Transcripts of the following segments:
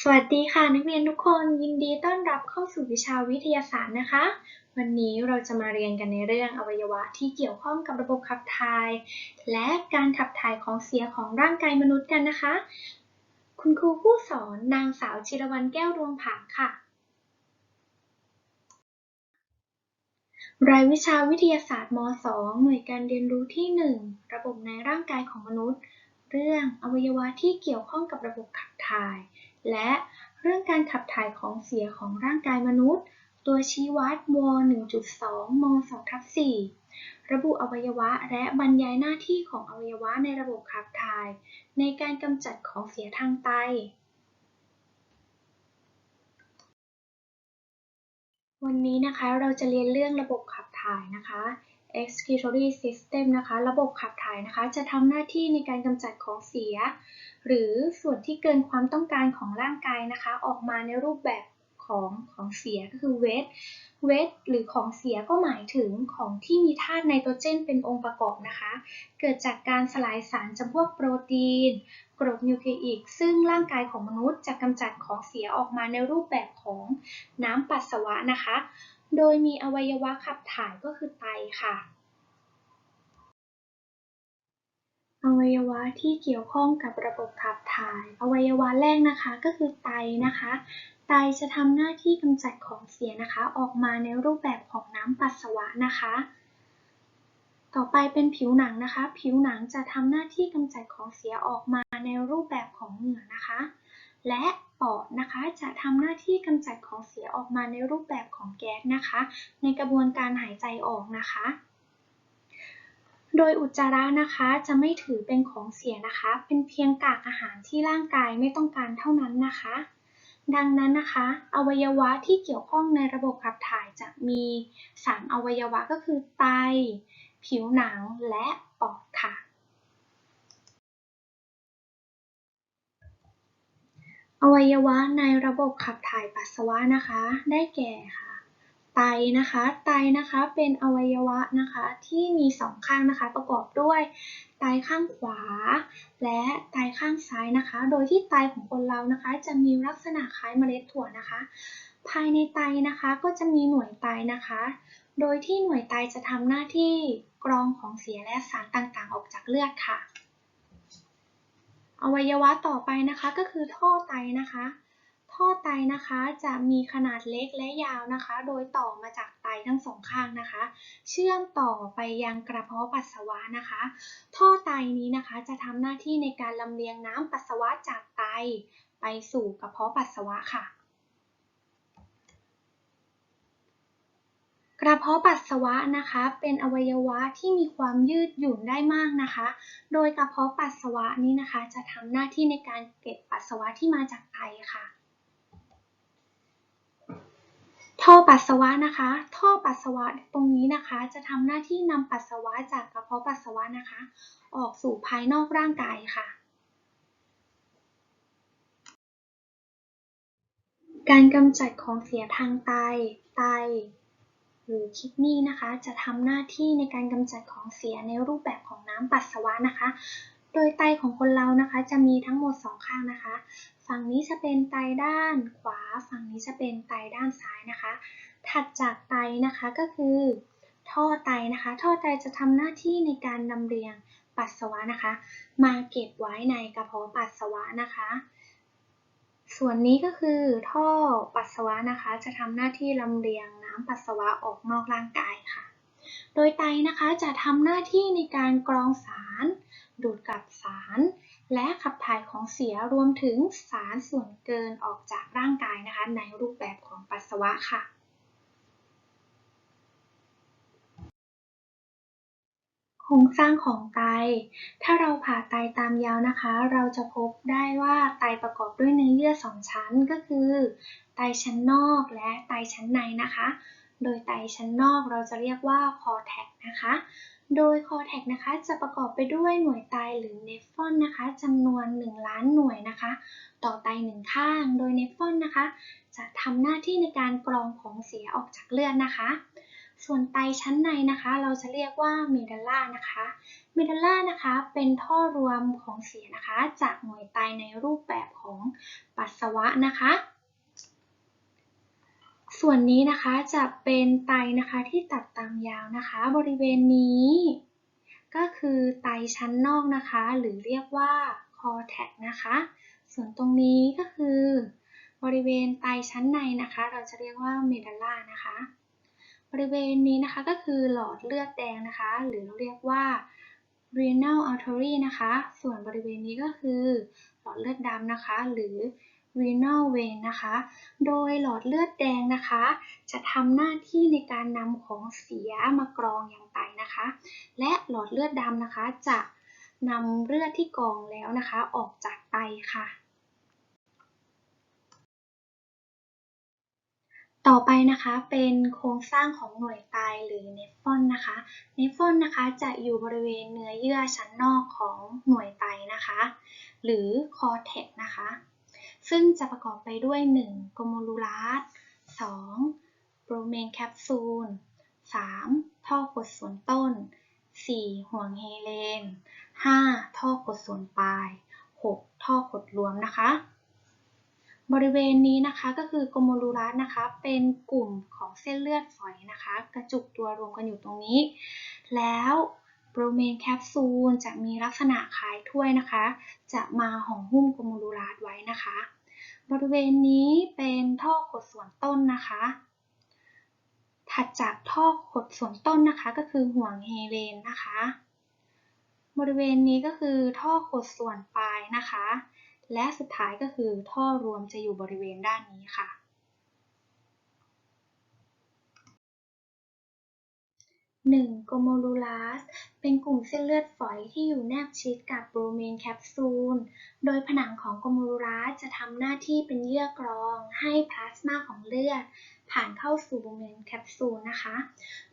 สวัสดีค่ะ นักเรียนทุกคนยินดีต้อนรับเข้าสู่วิชาวิทยาศาสตร์นะคะ วันนี้เราจะมาเรียนกันในเรื่องอวัยวะที่เกี่ยวข้องกับระบบขับถ่าย และการขับถ่ายของเสียของร่างกายมนุษย์กันนะคะ คุณครูผู้สอนนางสาวจิรวรรณแก้วดวงผาค่ะ รายวิชาวิทยาศาสตร์ม .2 หน่วยการเรียนรู้ที่ 1 ระบบในร่างกายของมนุษย์ เรื่องอวัยวะที่เกี่ยวข้องกับระบบขับถ่าย และเรื่องการขับถ่ายของเสียของร่างกายมนุษย์ ตัวชี้วัดว1.2ม2ทับ4ระบุอวัยวะและบรรยายหน้าที่ของอวัยวะในระบบขับถ่าย ในการกำจัดของเสียทางไตวันนี้นะคะเราจะเรียนเรื่องระบบขับถ่ายนะคะ excretory system นะคะ ระบบขับถ่ายนะคะ จะทำหน้าที่ในการกำจัดของเสีย หรือส่วนที่เกินความต้องการของร่างกายนะคะ ออกมาในรูปแบบของของเสียก็คือ waste waste หรือของเสียก็หมายถึงของที่มีธาตุไนโตรเจนเป็นองค์ประกอบนะคะ เกิดจากการสลายสารจำพวกโปรตีน กรดนิวคลีอิก ซึ่งร่างกายของมนุษย์จะกำจัดของเสียออกมาในรูปแบบของน้ำปัสสาวะนะคะ โดยมีอวัยวะขับถ่ายก็คือไตค่ะ อวัยวะที่เกี่ยวข้องกับระบบขับถ่าย อวัยวะแรกนะคะก็คือไตนะคะ ไตจะทำหน้าที่กำจัดของเสียนะคะ ออกมาในรูปแบบของน้ำปัสสาวะนะคะ ต่อไปเป็นผิวหนังนะคะ ผิวหนังจะทำหน้าที่กำจัดของเสียออกมาในรูปแบบของเหงื่อนะคะ และปอดนะคะจะทำหน้าที่กำจัดของเสียออกมาในรูปแบบของแก๊สนะคะ ในกระบวนการหายใจออกนะคะ โดยอุจจาระนะคะจะไม่ถือเป็นของเสียนะคะ เป็นเพียงกากอาหารที่ร่างกายไม่ต้องการเท่านั้นนะคะ ดังนั้นนะคะ อวัยวะที่เกี่ยวข้องในระบบขับถ่ายจะมีสามอวัยวะก็คือไต ผิวหนังและปอดค่ะอวัยวะในระบบขับถ่ายปัสสาวะนะคะ ได้แก่ค่ะ ไตนะคะ ไตนะคะเป็นอวัยวะนะคะที่มีสองข้างนะคะประกอบด้วยไตข้างขวา และไตข้างซ้ายนะคะ โดยที่ไตของคนเรานะคะ จะมีลักษณะคล้ายเมล็ดถั่วนะคะ ภายในไตนะคะก็จะมีหน่วยไตนะคะ โดยที่หน่วยไตจะทำหน้าที่กรองของเสียและสารต่างๆ ออกจากเลือดค่ะ อวัยวะต่อไปนะคะก็คือท่อไตนะคะ ท่อไตนะคะ จะมีขนาดเล็กและยาวนะคะ โดยต่อมาจากไตทั้งสองข้างนะคะ เชื่อมต่อไปยังกระเพาะปัสสาวะนะคะ ท่อไตนี้นะคะจะทำหน้าที่ในการลำเลียงน้ำปัสสาวะจากไต ไปสู่กระเพาะปัสสาวะค่ะกระเพาะปัสสาวะนะคะ เป็นอวัยวะที่มีความยืดหยุ่นได้มากนะคะ โดยกระเพาะปัสสาวะนี้นะคะ จะทำหน้าที่ในการเก็บปัสสาวะที่มาจากไตค่ะ ท่อปัสสาวะนะคะ ท่อปัสสาวะตรงนี้นะคะ จะทำหน้าที่นำปัสสาวะจากกระเพาะปัสสาวะนะคะ ออกสู่ภายนอกร่างกายค่ะ การกำจัดของเสียทางไต ไต หรือคิดนี่นะคะ จะทำหน้าที่ในการกำจัดของเสียในรูปแบบของน้ำปัสสาวะนะคะ โดยไตของคนเรานะคะ จะมีทั้งหมดสองข้างนะคะ ฝั่งนี้จะเป็นไตด้านขวา ฝั่งนี้จะเป็นไตด้านซ้ายนะคะ ถัดจากไตนะคะก็คือ ท่อไตนะคะ ท่อไตจะทำหน้าที่ในการนำเรียงปัสสาวะนะคะ มาเก็บไว้ในกระเพาะปัสสาวะนะคะ ส่วนนี้ก็คือท่อปัสสาวะนะคะ จะทำหน้าที่ลำเลียงน้ำปัสสาวะออกนอกร่างกายค่ะ โดยไตนะคะจะทำหน้าที่ในการกรองสาร ดูดกลับสาร และขับถ่ายของเสียรวมถึงสารส่วนเกินออกจากร่างกายนะคะ ในรูปแบบของปัสสาวะค่ะ โครงสร้างของไต ถ้าเราผ่าไตตามยาวนะคะ เราจะพบได้ว่าไตประกอบด้วยเนื้อเยื่อสองชั้นก็คือ ไตชั้นนอกและไตชั้นในนะคะ โดยไตชั้นนอกเราจะเรียกว่าคอแทกนะคะ โดยคอแทกนะคะจะประกอบไปด้วยหน่วยไตหรือเนฟรอนนะคะจำนวน 1 ล้านหน่วยนะคะ ต่อไตหนึ่งข้าง โดยเนฟรอนนะคะ จะทำหน้าที่ในการกรองของเสียออกจากเลือดนะคะ ส่วนไตชั้นในนะคะ เราจะเรียกว่าเมดัลล่านะคะเมดัลล่านะคะเป็นท่อรวมของเสียนะคะ จากหน่วยไตในรูปแบบของปัสสาวะนะคะ ส่วนนี้นะคะจะเป็นไตนะคะที่ตัดตามยาวนะคะ บริเวณนี้ ก็คือไตชั้นนอกนะคะ หรือเรียกว่าคอแทกนะคะ ส่วนตรงนี้ก็คือบริเวณไตชั้นในนะคะ เราจะเรียกว่าเมดัลล่านะคะ บริเวณนี้นะคะก็คือหลอดเลือดแดงนะคะ หรือเรียกว่า renal artery นะคะ ส่วนบริเวณนี้ก็คือหลอดเลือดดำนะคะ หรือ renal vein นะคะ โดยหลอดเลือดแดงนะคะ จะทำหน้าที่ในการนำของเสียมากรองอย่างไตนะคะ และหลอดเลือดดำนะคะจะนำเลือดที่กรองแล้วนะคะ ออกจากไตค่ะ ต่อไปนะคะเป็นโครงสร้างของหน่วยไตหรือเนฟรอนนะคะ เนฟรอนนะคะจะอยู่บริเวณเนื้อเยื่อชั้นนอกของหน่วยไตนะคะ หรือคอเทกนะคะ ซึ่งจะประกอบไปด้วย 1. โกโมลูลัส 2. โปรเมนแคปซูล 3. ท่อกดส่วนต้น 4. ห่วงเฮเลน 5. ท่อกดส่วนปลาย 6. ท่อกดรวมนะคะ บริเวณนี้นะคะก็คือโกโมลูลัสนะคะ เป็นกลุ่มของเส้นเลือดฝอยนะคะ กระจุกตัวรวมกันอยู่ตรงนี้ แล้ว โปรเมนแคปซูลจะมีลักษณะคล้ายถ้วยนะคะ จะมาห่อหุ้มโกโมลูลัสไว้นะคะ บริเวณนี้เป็นท่อขดส่วนต้นนะคะ ถัดจากท่อขดส่วนต้นนะคะ ก็คือห่วงเฮเลนนะคะ บริเวณนี้ก็คือท่อขดส่วนปลายนะคะ และสุดท้ายก็คือท่อรวมจะอยู่บริเวณด้านนี้ค่ะ 1. โกโมลูลัสเป็นกลุ่มเส้นเลือดฝอยที่อยู่แนบชิดกับโบรเมนแคปซูล โดยผนังของโกโมลูลัสจะทำหน้าที่เป็นเยื่อกรองให้พลาสมาของเลือด ผ่านเข้าสู่โบรเมนแคปซูลนะคะ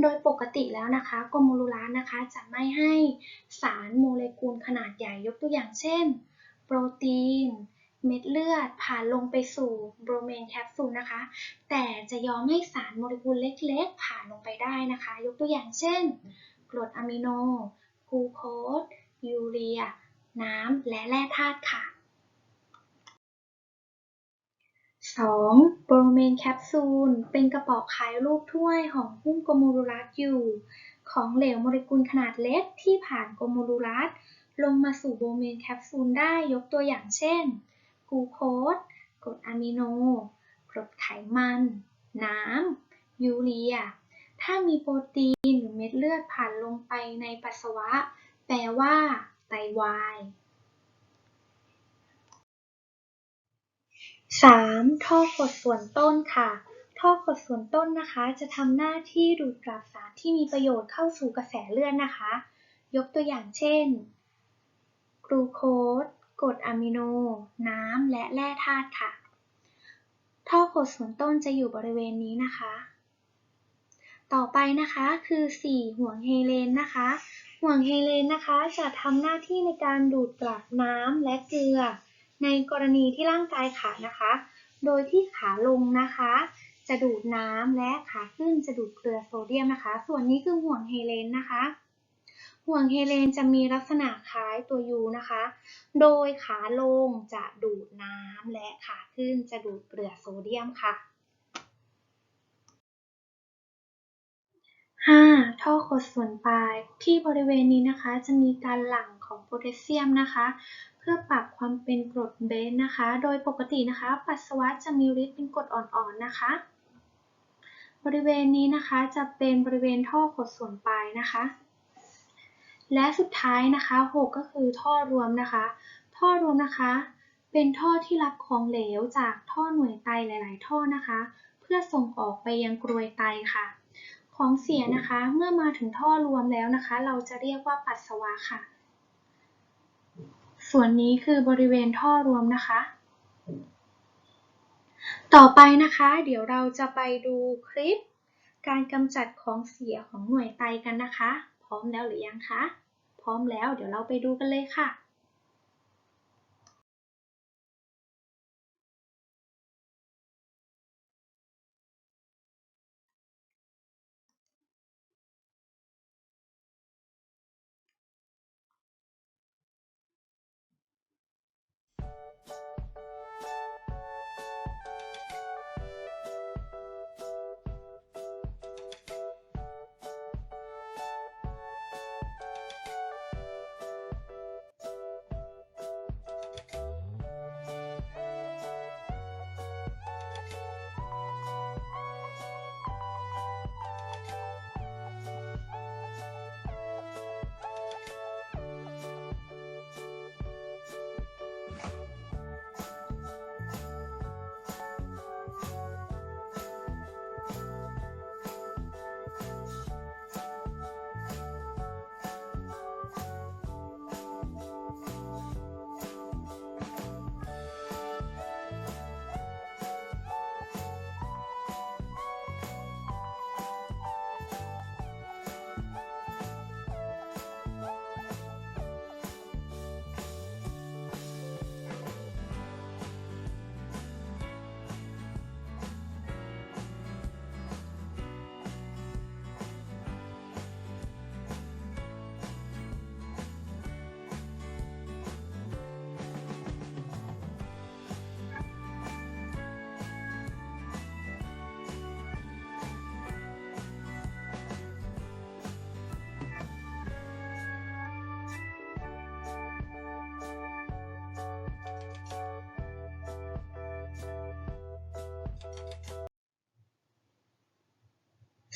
โดยปกติแล้วนะคะโกโมลูลัสนะคะจะไม่ให้สารโมเลกุลขนาดใหญ่ยกตัวอย่างเช่น โปรตีน เม็ดเลือดผ่านลงไปสู่โบรเมนแคปซูลนะคะ แต่จะยอมให้สารโมเลกุลเล็กๆ ผ่านลงไปได้นะคะ ยกตัวอย่างเช่น กรดอะมิโนกลูโคสยูเรีย น้ำ และแร่ธาตุค่ะ 2. โบรเมนแคปซูล เป็นกระป๋องคล้ายรูปถ้วยห่อหุ้มโกโมลูลัสอยู่ ของเหลวโมเลกุลขนาดเล็กที่ผ่านโกโมลูลัสลงมาสู่โบรเมนแคปซูลได้ยกตัวอย่างเช่น กูโคสกรดอะมิโน กรดไขมัน น้ำ ยูเรีย ถ้ามีโปรตีนหรือเม็ดเลือดผ่านลงไปในปัสสาวะ แปลว่า ไตวาย 3. ท่อกดส่วนต้นค่ะ ท่อกดส่วนต้นนะคะ จะทำหน้าที่ดูดกลับสารที่มีประโยชน์เข้าสู่กระแสเลือดนะคะ ยกตัวอย่างเช่น กลูโคส กรดอะมิโน น้ำ และแร่ธาตุค่ะ ท่อกดส่วนต้นจะอยู่บริเวณนี้นะคะ ต่อไปนะคะคือ 4 ห่วงเฮเลนนะคะ ห่วงเฮเลนนะคะ จะทำหน้าที่ในการดูดกลับน้ำและเกลือ ในกรณีที่ร่างกายขาดนะคะ โดยที่ขาลงนะคะ จะดูดน้ำและขาขึ้นจะดูดเกลือโซเดียมนะคะ ส่วนนี้คือห่วงเฮเลนนะคะ ห่วงเฮเลนจะมีลักษณะคล้ายตัวยูนะคะ โดยขาลงจะดูดน้ำและขาขึ้นจะดูดเกลือโซเดียมค่ะ 5. ท่อขดส่วนปลายที่บริเวณนี้นะคะ จะมีการหลั่งของโพแทสเซียมนะคะ เพื่อปรับความเป็นกรดเบนนะคะ โดยปกตินะคะ ปัสสาวะจะมีฤทธิ์เป็นกรดอ่อนๆนะคะ บริเวณนี้นะคะจะเป็นบริเวณท่อขดส่วนปลายนะคะ และสุดท้ายนะคะ 6 ก็คือท่อรวมนะคะ ท่อรวมนะคะ เป็นท่อที่รับของเหลวจากท่อหน่วยไตหลาย ๆ ท่อนะคะ เพื่อส่งออกไปยังกรวยไตค่ะ ของเสียนะคะเมื่อมาถึงท่อรวมแล้วนะคะ เราจะเรียกว่าปัสสาวะค่ะ ส่วนนี้คือบริเวณท่อรวมนะคะ ต่อไปนะคะ เดี๋ยวเราจะไปดูคลิป การกำจัดของเสียของหน่วยไตกันนะคะ พร้อมแล้วหรือยังคะ พร้อมแล้วเดี๋ยวเราไปดูกันเลยค่ะ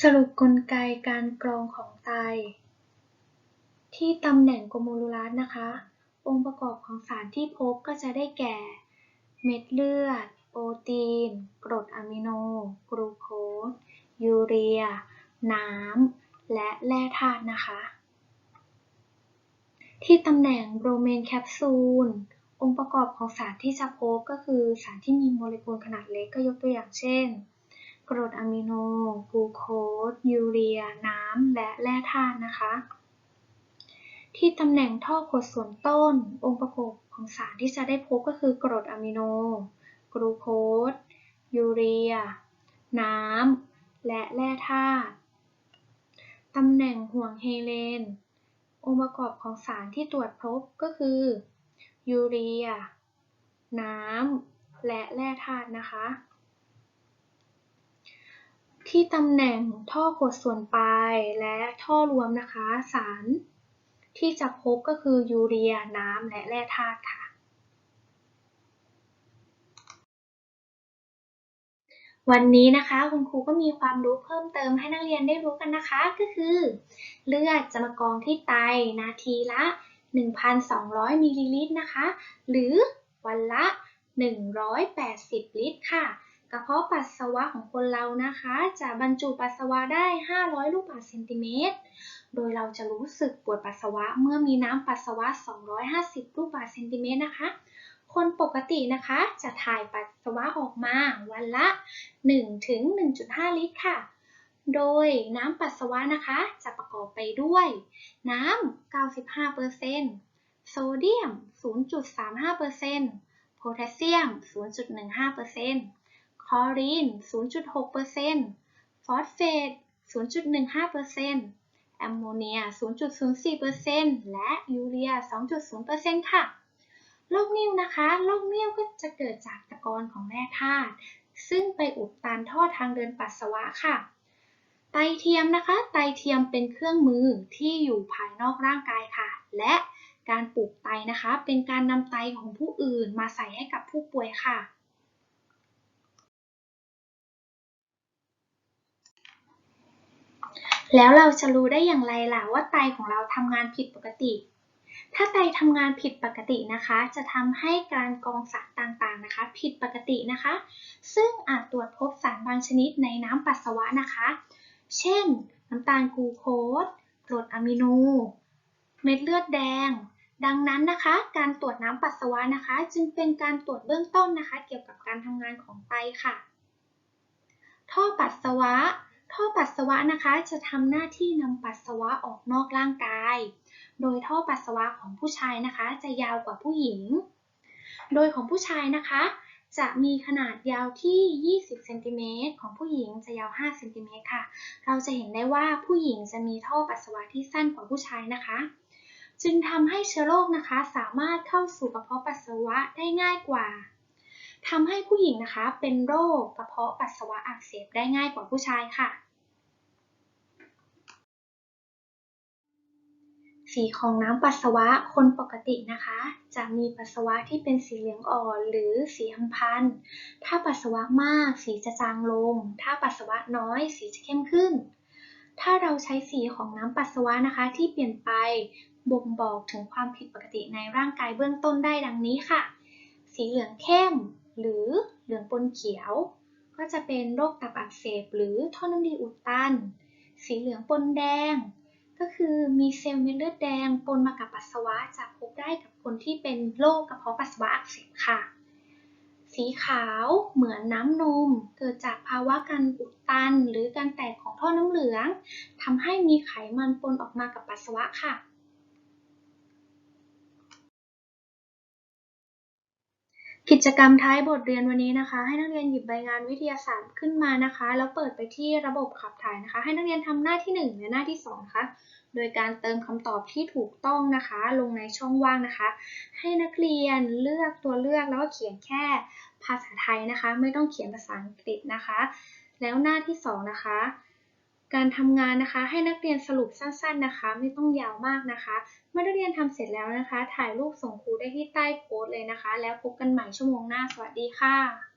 สรุปกลไกการกรองของไต ที่ตำแหน่งโกโมลูลัสนะคะ องค์ประกอบของสารที่พบก็จะได้แก่ เม็ดเลือด โปรตีน กรดอะมิโน กลูโคส ยูเรีย น้ำ และแร่ธาตุนะคะ ที่ตำแหน่งโบรเมนแคปซูล องค์ประกอบของสารที่จะพบก็คือสารที่มีโมเลกุลขนาดเล็กก็ยกตัวอย่างเช่น รดอะมิโนกลูโคสยูเรีย น้ำ และแร่ธาตุนะคะ ที่ตำแหน่งท่อขดส่วนต้น องค์ประกอบของสารที่จะได้พบก็คือกรดอะมิโนกลูโคสยูเรีย น้ำ และแร่ธาตุตำแหน่งห่วงเฮเลน องค์ประกอบของสารที่ตรวจพบก็คือยูเรีย น้ำ และแร่ธาตุนะคะ ที่ตำแหน่งท่อกดส่วนปลายและท่อรวมนะคะ สารที่จะพบก็คือยูเรียน้ำและแร่ธาตุค่ะ วันนี้นะคะคุณครูก็มีความรู้เพิ่มเติมให้นักเรียนได้รู้กันนะคะ ก็คือ เลือดจะมากองที่ไตนาทีละ 1,200มิลลิลิตรนะคะ หรือวันละ 180 ลิตรค่ะ กระเพาะปัสสาวะของคนเรานะคะ จะบรรจุปัสสาวะได้ 500 ลูกบาศก์เซนติเมตร โดยเราจะรู้สึกปวดปัสสาวะเมื่อมีน้ำปัสสาวะ 250 ลูกบาศก์เซนติเมตรนะคะ คนปกตินะคะจะถ่ายปัสสาวะออกมาวันละ1ถึง1.5 ลิตรค่ะ โดยน้ำปัสสาวะนะคะจะประกอบไปด้วย น้ำ 95%โซเดียม 0.35%โพแทสเซียม 0.15% อรีน 0.6%ฟอสเฟต 0.15%แอมโมเนีย 0.04%และยูเรีย 2.0%ค่ะ โรคนิ่วนะคะ โรคนิ่วก็จะเกิดจากตะกอนของแร่ธาตุ ซึ่งไปอุดตันท่อทางเดินปัสสาวะค่ะ ไตเทียมนะคะ ไตเทียมเป็นเครื่องมือที่อยู่ภายนอกร่างกายค่ะ และการปลูกไตนะคะ เป็นการนำไตของผู้อื่นมาใส่ให้กับผู้ป่วยค่ะ แล้วเราจะรู้ได้อย่างไรล่ะว่าไตของเราทำงานผิดปกติ ถ้าไตทำงานผิดปกตินะคะ จะทำให้การกรองสารต่างๆนะคะ ผิดปกตินะคะ ซึ่งอาจตรวจพบสารบางชนิดในน้ำปัสสาวะนะคะ เช่น น้ำตาลกลูโคสกรดอะมิโน เม็ดเลือดแดง ดังนั้นนะคะ การตรวจน้ำปัสสาวะนะคะ จึงเป็นการตรวจเบื้องต้นนะคะ เกี่ยวกับการทำงานของไตค่ะ ท่อปัสสาวะ ท่อปัสสาวะนะคะจะทำหน้าที่นำปัสสาวะออกนอกร่างกาย โดยท่อปัสสาวะของผู้ชายนะคะ จะยาวกว่าผู้หญิง โดยของผู้ชายนะคะ จะมีขนาดยาวที่ 20เซนติเมตรของผู้หญิงจะยาว 5 เซนติเมตรค่ะ เราจะเห็นได้ว่าผู้หญิงจะมีท่อปัสสาวะที่สั้นกว่าผู้ชายนะคะ จึงทำให้เชื้อโรคนะคะ สามารถเข้าสู่กระเพาะปัสสาวะได้ง่ายกว่า ทำให้ผู้หญิงนะคะ เป็นโรคกระเพาะปัสสาวะอักเสบได้ง่ายกว่าผู้ชายค่ะ สีของน้ำปัสสาวะคนปกตินะคะ จะมีปัสสาวะที่เป็นสีเหลืองอ่อนหรือสีอัมพันธ์ถ้าปัสสาวะมากสีจะจางลง ถ้าปัสสาวะน้อยสีจะเข้มขึ้น ถ้าเราใช้สีของน้ำปัสสาวะนะคะ ที่เปลี่ยนไปบ่งบอกถึงความผิดปกติในร่างกายเบื้องต้นได้ดังนี้ค่ะ สีเหลืองเข้ม หรือเหลืองปนเขียว ก็จะเป็นโรคตับอักเสบหรือท่อน้ำดีอุดตัน สีเหลืองปนแดง ก็คือมีเซลล์เม็ดเลือดแดงปนมากับปัสสาวะจะพบได้กับคนที่เป็นโรคกระเพาะปัสสาวะอักเสบค่ะ สีขาวเหมือนน้ำนม เกิดจากภาวะการอุดตัน หรือการแตกของท่อน้ำเหลืองทำให้มีไขมันปนออกมากับปัสสาวะค่ะ กิจกรรมท้ายบทเรียนวันนี้นะคะ ให้นักเรียนหยิบใบงานวิทยาศาสตร์ขึ้นมานะคะ แล้วเปิดไปที่ระบบขับถ่ายนะคะ ให้นักเรียนทำหน้าที่ 1 และหน้าที่2นะคะโดยการเติมคำตอบที่ถูกต้องนะคะ ลงในช่องว่างนะคะ ให้นักเรียนเลือกตัวเลือกแล้วก็เขียนแค่ภาษาไทยนะคะ ไม่ต้องเขียนภาษาอังกฤษนะคะ แล้วหน้าที่2นะคะ การทำงานนะคะ ให้นักเรียนสรุปสั้นๆนะคะ ไม่ต้องยาวมากนะคะเมื่อนักเรียนทำเสร็จแล้วนะคะ ถ่ายรูปส่งครูได้ที่ใต้โพสต์เลยนะคะ แล้วพบกันใหม่ชั่วโมงหน้า สวัสดีค่ะ